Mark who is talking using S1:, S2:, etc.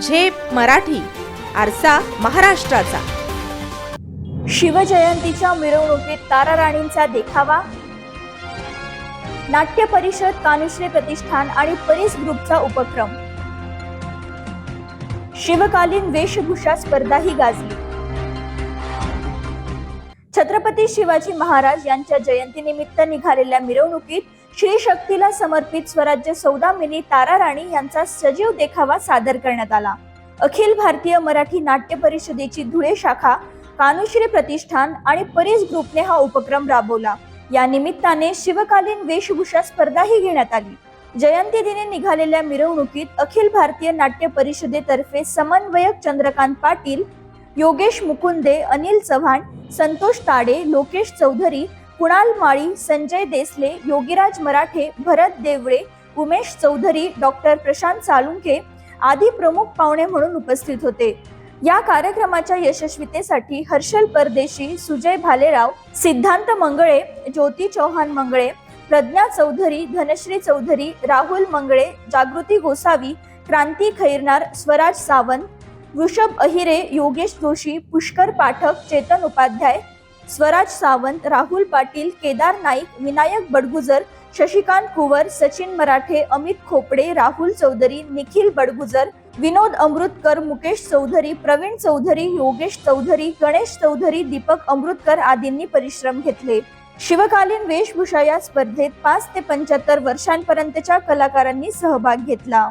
S1: झेप मराठी आरसा महाराष्ट्राचा.
S2: शिवजयंतीच्या मिरवणुकीत तारा राणींचा देखावा? नाट्य परिषद कानुश्री प्रतिष्ठान आणि परीस ग्रुपचा उपक्रम? शिवकालीन वेशभूषा स्पर्धाही गाजली. छत्रपती शिवाजी महाराज यांच्या जयंतीनिमित्त निघालेल्या मिरवणुकीत श्री शक्तीला समर्पित स्वराज्य सौदामिनी तारा राणी यांचा सजीव देखावा सादर करण्यात आला. अखिल भारतीय मराठी नाट्य परिषदेची धुळे शाखा कानुश्री प्रतिष्ठान आणि परीस ग्रुपने हा उपक्रम राबवला. या निमित्ताने शिवकालीन वेशभूषा स्पर्धाही घेण्यात आली. जयंती दिनी निघालेल्या मिरवणुकीत अखिल भारतीय नाट्य परिषदेतर्फे समन्वयक चंद्रकांत पाटील योगेश मुकुंदे अनिल चव्हाण संतोष ताडे लोकेश चौधरी कुणाल माळी संजय देसले योगीराज मराठे भरत देवळे उमेश चौधरी डॉक्टर प्रशांत साळुंके आदी प्रमुख पाहुणे म्हणून उपस्थित होते. या कार्यक्रमाच्या यशस्वीतेसाठी हर्षल परदेशी सुजय भालेराव सिद्धांत मंगळे ज्योती चौहान मंगळे प्रज्ञा चौधरी धनश्री चौधरी राहुल मंगळे जागृती गोसावी क्रांती खैरनार स्वराज सावंत वृषभ अहिरे योगेश जोशी पुष्कर पाठक चेतन उपाध्याय स्वराज सावंत राहुल पाटील केदार नाईक विनायक बडगुजर शशिकांत कुवर सचिन मराठे अमित खोपडे राहुल चौधरी निखिल बडगुजर विनोद अमृतकर मुकेश चौधरी प्रवीण चौधरी योगेश चौधरी गणेश चौधरी दीपक अमृतकर आदींनी परिश्रम घेतले. शिवकालीन वेशभूषा या स्पर्धेत पाच ते पंच्याहत्तर वर्षांपर्यंतच्या कलाकारांनी सहभाग घेतला.